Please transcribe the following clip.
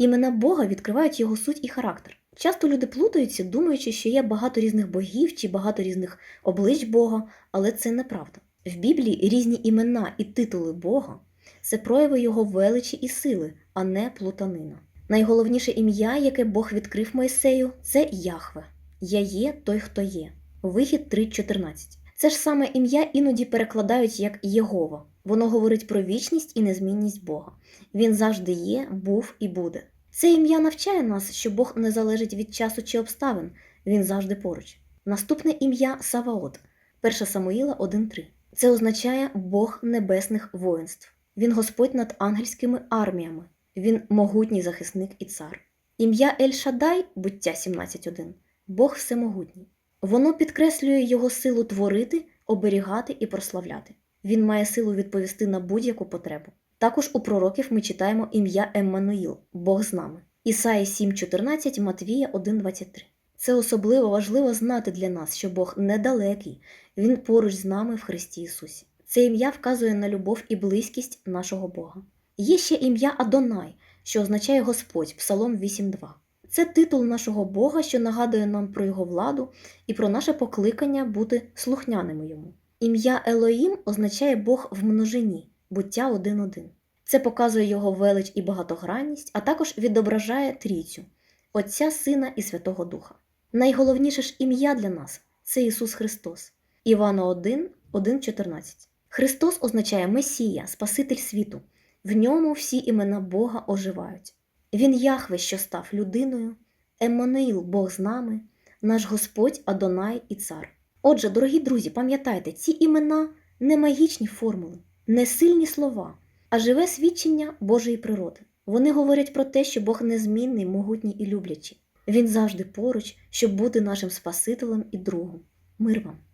Імена Бога відкривають його суть і характер. Часто люди плутаються, думаючи, що є багато різних богів чи багато різних облич Бога, але це неправда. В Біблії різні імена і титули Бога це прояви його величі і сили, а не плутанина. Найголовніше ім'я, яке Бог відкрив Мойсею, це Яхве. Я є той, хто є. Вихід 3.14. Це ж саме ім'я іноді перекладають як Єгова. Воно говорить про вічність і незмінність Бога. Він завжди є, був і буде. Це ім'я навчає нас, що Бог не залежить від часу чи обставин, він завжди поруч. Наступне ім'я Саваот, 1 Самуїла 1.3. Це означає Бог небесних воїнств. Він Господь над ангельськими арміями, він могутній захисник і цар. Ім'я Ель Шадай, буття 17.1, Бог всемогутній. Воно підкреслює його силу творити, оберігати і прославляти. Він має силу відповісти на будь-яку потребу. Також у пророків ми читаємо ім'я Еммануїл, Бог з нами. Ісаї 7.14, Матвія 1.23. Це особливо важливо знати для нас, що Бог недалекий, Він поруч з нами в Христі Ісусі. Це ім'я вказує на любов і близькість нашого Бога. Є ще ім'я Адонай, що означає Господь, Псалом 8.2. Це титул нашого Бога, що нагадує нам про його владу і про наше покликання бути слухняними йому. Ім'я Елоїм означає Бог в множині, буття 1.1. Це показує його велич і багатогранність, а також відображає трійцю Отця, Сина і Святого Духа. Найголовніше ж ім'я для нас це Ісус Христос. Івана 1, 1.14. Христос означає Месія, Спаситель світу. В ньому всі імена Бога оживають. Він Яхве, що став людиною, Еммануїл, Бог з нами, наш Господь Адонай і Цар. Отже, дорогі друзі, пам'ятайте, ці імена не магічні формули, не сильні слова, а живе свідчення Божої природи. Вони говорять про те, що Бог незмінний, могутній і люблячий. Він завжди поруч, щоб бути нашим Спасителем і другом. Мир вам!